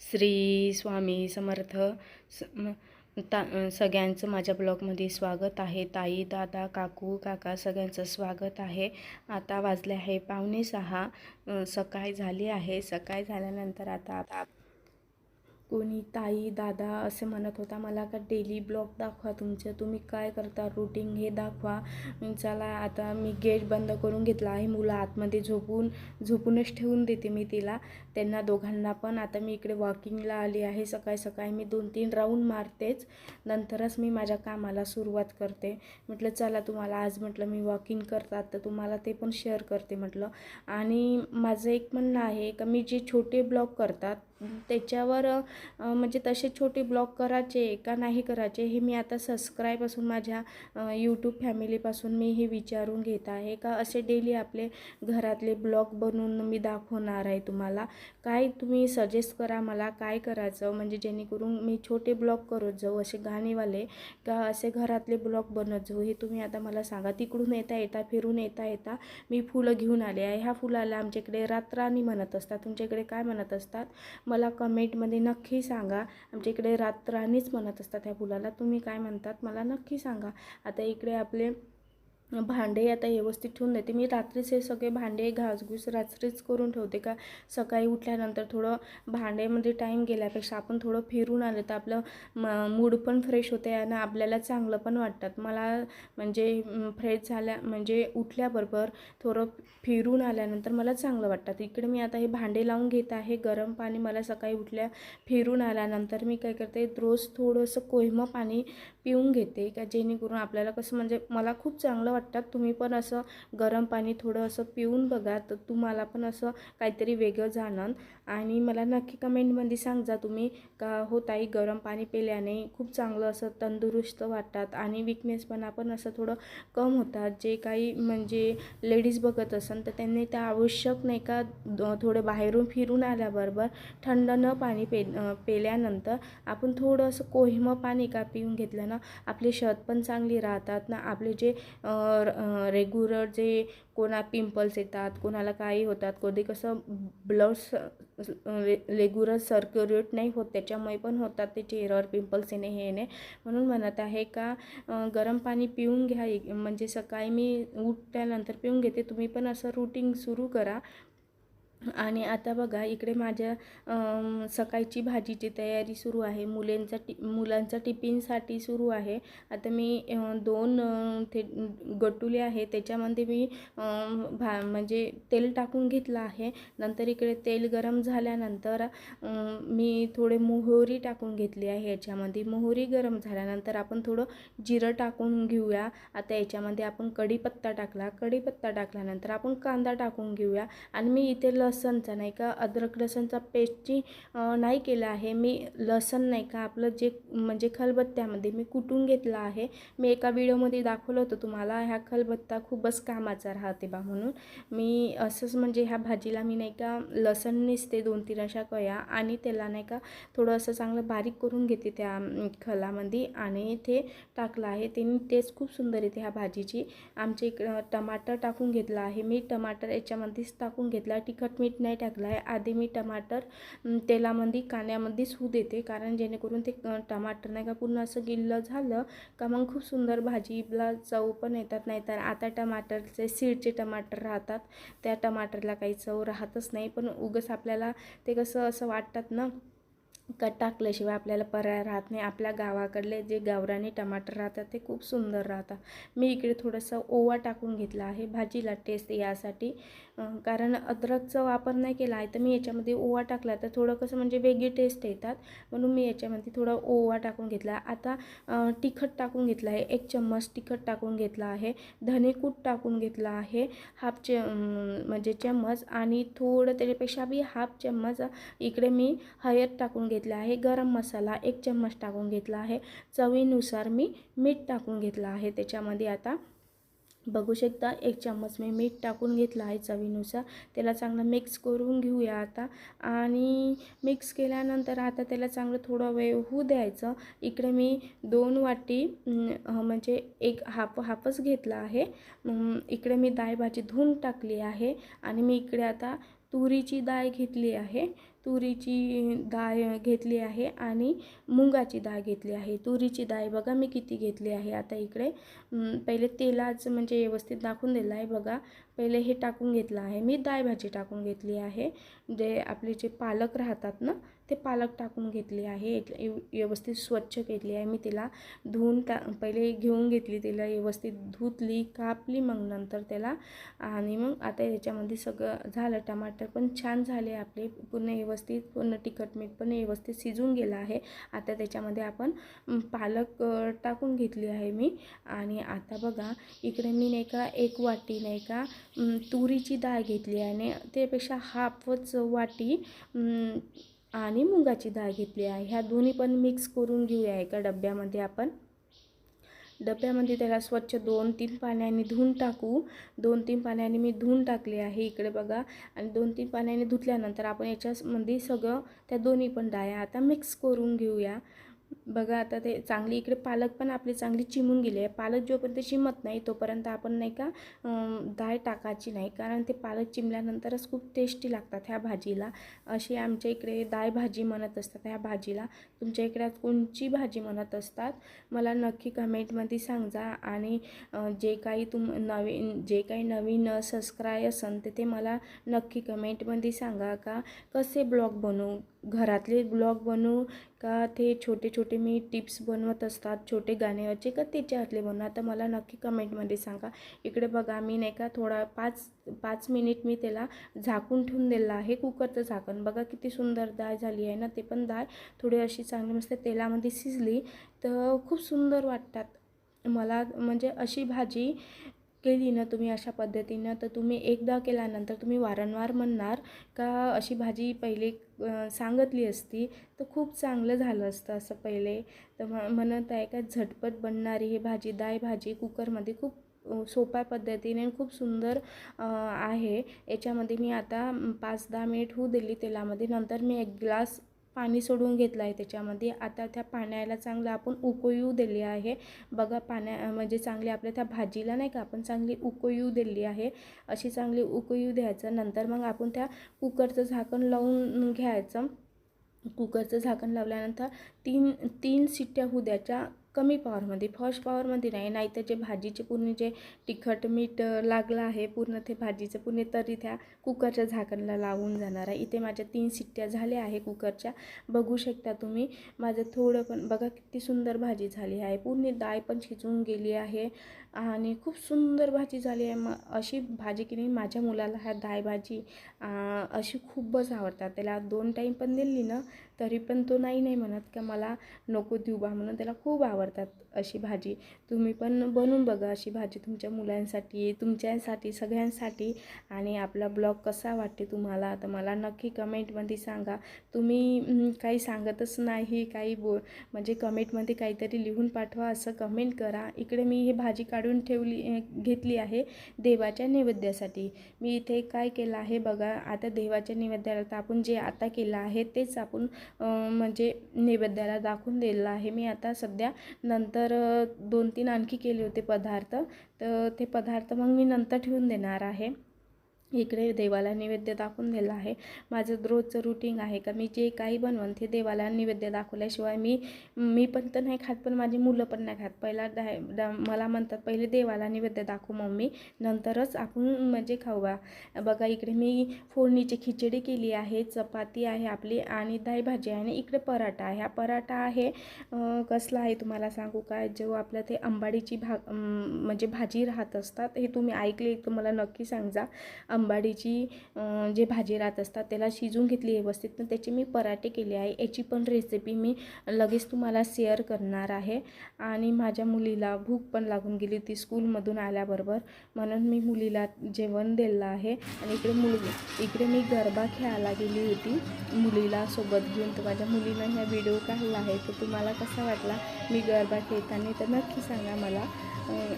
श्री स्वामी समर्थ स ता सगळ्यांचं माझ्या ब्लॉगमध्ये स्वागत आहे. ताई दादा काकू काका सगळ्यांचं स्वागत आहे. आता वाजले आहे पावणे सहा. सकाळ झाली आहे. सकाळ झाल्यानंतर आता आता कोणी ताई दादा असे म्हणत होता मला का डेली ब्लॉग दाखवा तुमचं? तुम्ही काय करता? रुटीन हे दाखवा. चला आता मी गेट बंद करून घेतला आहे. मुलं आतमध्ये झोपून झोपूनच ठेवून देते मी तिला. त्यांना दोघांना पण. आता मी इकडे वॉकिंगला आली आहे. सकाळी सकाळी मी दोन तीन राऊंड मारतेच. नंतरच मी माझ्या कामाला सुरुवात करते. म्हटलं चला तुम्हाला आज म्हटलं मी वॉकिंग करतात तर तुम्हाला ते पण शेअर करते म्हटलं. आणि माझं एक म्हणणं आहे का मी जे छोटे ब्लॉग करतात त्याच्यावर म्हणजे तसे छोटे ब्लॉग करायचे का नाही करायचे हे मी आता सबस्क्राईब असून माझ्या यूट्यूब फॅमिलीपासून मी हे विचारून घेत आहे. का असे डेली आपले घरातले ब्लॉग बनवून मी दाखवणार आहे तुम्हाला. काय तुम्ही सजेस्ट करा मला काय करायचं? म्हणजे जेणेकरून मी छोटे ब्लॉग करत जाऊ असे गाणेवाले का असे घरातले ब्लॉग बनत जाऊ हे तुम्ही आता मला सांगा. तिकडून येता येता फिरून येता येता मी फुलं घेऊन आले आहे. ह्या फुलाला आमच्याकडे रात्राणी म्हणत असतात. तुमच्याकडे काय म्हणत असतात? मला कमेंटमध्ये नक्की सांगा. आमच्या इकडे रात्राणीच म्हणत असतात ह्या फुलाला. तुम्ही काय म्हणतात? मला नक्की सांगा. आता इकडे आपले भांडे आता व्यवस्थित ठेवून देते. मी रात्रीच हे सगळे भांडे घासघूस रात्रीच करून ठेवते का? सकाळी उठल्यानंतर थोडं भांड्यामध्ये टाईम गेल्यापेक्षा आपण थोडं फिरून आलं तर आपलं म मूड पण फ्रेश होते आणि आपल्याला चांगलं पण वाटतात. मला म्हणजे फ्रेश झाल्या म्हणजे उठल्याबरोबर थोडं फिरून आल्यानंतर मला चांगलं वाटतात. इकडे मी आता हे भांडे लावून घेत आहे गरम पाणी मला सकाळी उठल्या फिरून आल्यानंतर मी काय करते रोज थोडंसं कोहिमं पाणी पिऊन घेते का? जेणेकरून आपल्याला कसं म्हणजे मला खूप चांगलं वाटतात. तुम्ही पण असं गरम पाणी थोडं असं पिऊन बघा. तर तुम्हाला पण असं काहीतरी वेगळं जाणं आणि मला नक्की कमेंटमध्ये सांगा तुम्ही का हो ताई गरम पाणी पिल्याने खूप चांगलं असं तंदुरुस्त वाटतात. आणि विकनेसपणा पण असं थोडं कम होतात. जे काही म्हणजे लेडीज बघत असन तर त्यांनी त्या आवश्यक नाही का द- थोडं बाहेरून फिरून आल्याबरोबर थंड न पाणी पे अं, पेल्यानंतर आपण थोडं असं कोहिमं पाणी का पिऊन घेतलं ना आपली शर्ट पण चांगली राहतात ना. आपले जे रेग्युलर जे कोणा पिंपल्स येतात कोणाला काही होतात कधी कसं ब्लड रेग्युलर सर्क्युलेट नाही होत त्याच्यामुळे पण होतात ते चेहऱ्यावर पिंपल्स येणे हे येणे. म्हणून म्हणत आहे का गरम पाणी पिऊन घ्या एक- म्हणजे सकाळी मी उठल्यानंतर पिऊन घेते तुम्ही पण असं रुटीन सुरू करा. आणि आता बघा इकडे माझ्या सकाळची भाजीची तयारी सुरू आहे. मुलांचा टि मुलांचा टिफिनसाठी सुरू आहे. आता मी दोन थे ते गटुले आहे. त्याच्यामध्ये मी भा म्हणजे तेल टाकून घेतलं आहे. नंतर इकडे तेल गरम झाल्यानंतर मी थोडे मोहरी टाकून घेतली आहे याच्यामध्ये. मोहरी गरम झाल्यानंतर आपण थोडं जिरं टाकून घेऊया. आता याच्यामध्ये आपण कढीपत्ता टाकला. कढीपत्ता टाकल्यानंतर आपण कांदा टाकून घेऊया. आणि मी इथे लसणचा नाही का अद्रक लसणचा पेस्टची नाही केलं आहे. मी लसण नाही का आपलं जे म्हणजे खलबत्त्यामध्ये मी कुटून घेतलं आहे. मी एका व्हिडिओमध्ये दाखवलं होतं तुम्हाला ह्या खलबत्ता खूपच कामाचा राहते बा म्हणून. मी असंच म्हणजे ह्या भाजीला मी नाही का लसण निसते दोन तीन अशा कया आणि त्याला नाही का थोडं असं चांगलं बारीक करून घेते त्या खलामध्ये आणि ते टाकलं आहे. त्यांनी टेस्ट खूप सुंदर येते ह्या भाजीची. आमच्या इकडं टमाटर टाकून घेतलं आहे. मी टमाटर याच्यामध्येच टाकून घेतला. तिखट मीठ नाही टाकलं आहे आधी मी टमाटर तेलामध्ये कांद्यामध्येच होऊ देते. कारण जेणेकरून ते टमाटर नाही का पूर्ण असं गिल्लं झालं का मग खूप सुंदर भाजीला चव पण येतात. नाहीतर आता टमाटरचे सीडचे टमाटर राहतात. त्या टमाटरला काही चव राहतच नाही. पण उगस आपल्याला ते कसं असं वाटतात ना का टाकल्याशिवाय आपल्याला पर्याय राहत नाही. आपल्या गावाकडले जे गावराने टमाटर राहतात ते खूप सुंदर राहतात. मी इकडे थोडंसं ओवा टाकून घेतला आहे. भाजीला टेस्ट यासाठी. कारण अद्रकचा वापर नाही केला आहे तर मी याच्यामध्ये ओवा टाकला. तर थोडं कसं म्हणजे वेगळी टेस्ट येतात. म्हणून मी याच्यामध्ये थोडा ओवा टाकून घेतला. आता तिखट टाकून घेतला आहे. एक चम्मच तिखट टाकून घेतला आहे. धनेकूट टाकून घेतला आहे. हाफ चे म्हणजे चम्मच आणि थोडं त्याच्यापेक्षा बी हाफ चम्मच इकडे मी हळद टाकून घेतला आहे. गरम मसाला एक चम्मच टाकून घेतला आहे. चवीनुसार मी मीठ टाकून घेतलं आहे. त्याच्यामध्ये आता बघू शकता एक चम्मच मी मीठ टाकून घेतलं आहे चवीनुसार. त्याला चांगलं मिक्स करून घेऊया आता. आणि मिक्स केल्यानंतर आता त्याला चांगलं थोडं वेळ होऊ द्यायचं. इकडे मी दोन वाटी म्हणजे एक हाफ हाफच घेतला आहे. इकडे मी डाळ भाजी धुवून टाकली आहे. आणि मी इकडे आता तुरीची डाळ घेतली आहे. तुरीची डाळ घेतली आहे आणि मुंगाची डाळ घेतली आहे. तुरीची डाळ बघा मी किती घेतली आहे. आता इकडे पहिले तेलाच म्हणजे व्यवस्थित दाखवून दिलं आहे बघा. पहिले हे टाकून घेतलं आहे. मी डाळ भाजी टाकून घेतली आहे. जे आपले जे पालक राहतात ना ते पालक टाकून घेतली आहे. एक- व्यवस्थित स्वच्छ केली आहे. मी तिला धुवून टा पहिले घेऊन घेतली. तिला व्यवस्थित धुतली कापली मग नंतर त्याला आणि मग आता याच्यामध्ये सगळं झालं. टमाटर पण छान झाले आपले. पूर्ण व्यवस्थित पूर्ण तिखट मीठ पण व्यवस्थित शिजून गेलं आहे. आता त्याच्यामध्ये आपण पालक टाकून घेतली आहे मी. आणि आता बघा इकडे मी नाही का एक वाटी नाही का तुरीची डाळ घेतली आहे आणि त्यापेक्षा हाफच वाटी आणि मुगाची डाळ घेतली आहे. ह्या दोन्ही पण मिक्स करून घेऊया एका डब्यामध्ये आपण. डब्यामध्ये त्याला स्वच्छ दोन तीन पाण्याने धुवून टाकू. दोन तीन पाण्याने मी धुवून टाकले आहे इकडे बघा. आणि दोन तीन पाण्याने धुतल्यानंतर आपण याच्यामध्ये सगळं त्या दोन्ही पण डाळ्या आता मिक्स करून घेऊया. बघा आता ते चांगली इकडे पालक पण आपली चांगली चिमून गेली आहे. पालक जोपर्यंत चिमत नाही तोपर्यंत आपण नाही का डाळ टाकायची नाही. कारण ते पालक चिमल्यानंतरच खूप टेस्टी लागतात ह्या भाजीला. अशी आमच्या इकडे डाळ भाजी म्हणत असतात ह्या भाजीला. तुमच्या इकडे कोणची भाजी म्हणत असतात? मला नक्की कमेंटमध्ये सांगा. आणि जे काही तुम नवीन जे काही नवीन सबस्क्राय असन तर ते मला नक्की कमेंटमध्ये सांगा का? कसे ब्लॉग बनवू? घरातले ब्लॉग बनवू का ते छोटे छोटे मी टिप्स बनवत असतात छोटे गाण्याचे का त्याच्यातले बनवू? आता मला नक्की कमेंटमध्ये सांगा. इकडे बघा मी नाही का थोडा पाच पाच मिनिट मी त्याला झाकून ठेवून दिलं आहे कुकरचं झाकण. बघा किती सुंदर डाळ झाली आहे ना ते पण डाळ थोडी अशी चांगली मस्त तेलामध्ये शिजली तर खूप सुंदर वाटतात. मला म्हणजे अशी भाजी केली ना तुम्ही अशा पद्धतीनं तर तुम्ही एकदा केल्यानंतर तुम्ही वारंवार म्हणणार का अशी भाजी पहिले सांगितली असती तर खूप चांगलं झालं असतं असं पहिले. तर म्हणत आहे का झटपट बनणारी ही भाजी दाय भाजी कुकरमध्ये खूप सोप्या पद्धतीने आणि खूप सुंदर आहे. याच्यामध्ये मी आता पाच दहा मिनिट होऊ दिली तेलामध्ये नंतर मी एक ग्लास पाणी सोडून घेतलं आहे त्याच्यामध्ये. आता त्या पाण्याला चांगलं आपण उकळू दिली आहे. बघा पाण्या म्हणजे चांगली आपल्या त्या भाजीला नाही का आपण चांगली उकळू दिली आहे. अशी चांगली उकळू द्यायचं. नंतर मग आपण त्या कुकरचं झाकण लावून घ्यायचं. कुकरचं झाकण लावल्यानंतर तीन तीन शिट्ट्या होऊ द्यायच्या. कमी पॉवरमध्ये फर्स्ट पॉवरमध्ये नाही नाहीतर जे भाजीचे पूर्ण जे तिखट मीठ लागलं आहे पूर्ण ते भाजीचं पूर्ण तरी त्या कुकरच्या झाकणला लावून जाणार आहे. इथे माझ्या तीन शिट्ट्या झाल्या आहे कुकरच्या. बघू शकता तुम्ही माझं थोडं पण बघा किती सुंदर भाजी झाली आहे. पूर्ण डाळ पण शिजून गेली आहे आणि खूप सुंदर भाजी झाली आहे. मग अशी भाजी की नाही माझ्या मुलाला ह्या डाळ भाजी अशी खूपच आवडतात. त्याला दोन टाईम पण दिली ना तरी पण तो नाही नाही म्हणत का मला नको देऊ बा म्हणून त्याला खूप आवडतात अशी भाजी. तुम्ही पण बनवून बघा अशी भाजी तुमच्या मुलांसाठी तुमच्यासाठी सगळ्यांसाठी. आणि आपला ब्लॉग कसा वाटते तुम्हाला? तर मला नक्की कमेंटमध्ये सांगा. तुम्ही काही सांगतच नाही काही बो म्हणजे कमेंटमध्ये काहीतरी लिहून पाठवा असं कमेंट करा. इकडे मी हे भाजी काढून ठेवली घेतली आहे देवाच्या नैवेद्यासाठी. मी इथे काय केलं आहे बघा आता देवाच्या नैवेद्याला तर आपण जे आता केलं आहे तेच आपण म्हणजे नैवेद्याला दाखवून दिलेलं आहे. मी आता सध्या नंतर दोन तीन आणखी केले होते पदार्थ. तर ते पदार्थ मग मी नंतर ठेवून देणार आहे. इकडे देवाला नैवेद्य दाखवून दिला आहे. माझं रोजचं रुटीन आहे का? मी जे काही बनवन ते देवाला नैवेद्य दाखवल्याशिवाय मी मी पण तर नाही खात पण माझी मुलं पण नाही खात. पहिला डाय मला म्हणतात पहिले देवाला नैवेद्य दाखवू मम्मी नंतरच आपण म्हणजे खाऊ बा. बघा इकडे मी फोडणीची खिचडी केली आहे चपाती आहे आपली आणि डाळ भाजी आहे आणि इकडे पराठा आहे. हा पराठा आहे कसला आहे तुम्हाला सांगू काय जेव्हा आपल्या ते अंबाडीची भा म्हणजे भाजी राहत असतात हे तुम्ही ऐकले तुम्हाला नक्की सांगा. अंबाडीची जे भाजी राहत असतात त्याला शिजून घेतली व्यवस्थित. तर त्याचे मी पराठे केले आहे. याची पण रेसिपी मी लगेच तुम्हाला शेअर करणार आहे. आणि माझ्या मुलीला भूक पण लागून गेली होती स्कूलमधून आल्याबरोबर. म्हणून मी मुलीला जेवण दिलं आहे. आणि इकडे मुलगी इकडे मी गरबा खेळायला गेली होती मुलीला सोबत घेऊन. तर माझ्या मुलीनं ह्या व्हिडिओ काढला आहे. तर तुम्हाला कसा वाटला? मी गरबा खेळताना? तर नक्की सांगा मला.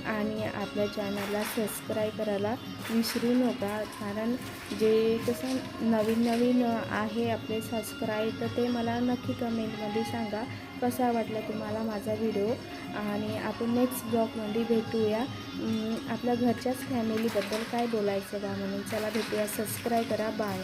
आणि आपल्या चॅनलला सबस्क्राईब करायला विसरू नका. कारण जे कसं नवीन नवीन आहे आपले सबस्क्राईब तर ते मला नक्की कमेंटमध्ये सांगा. कसा वाटला तुम्हाला माझा व्हिडिओ आणि आपण नेक्स्ट ब्लॉगमध्ये भेटूया. आपल्या घरच्याच फॅमिलीबद्दल काय बोलायचं बा म्हणून? चला भेटूया. सबस्क्राईब करा. बाय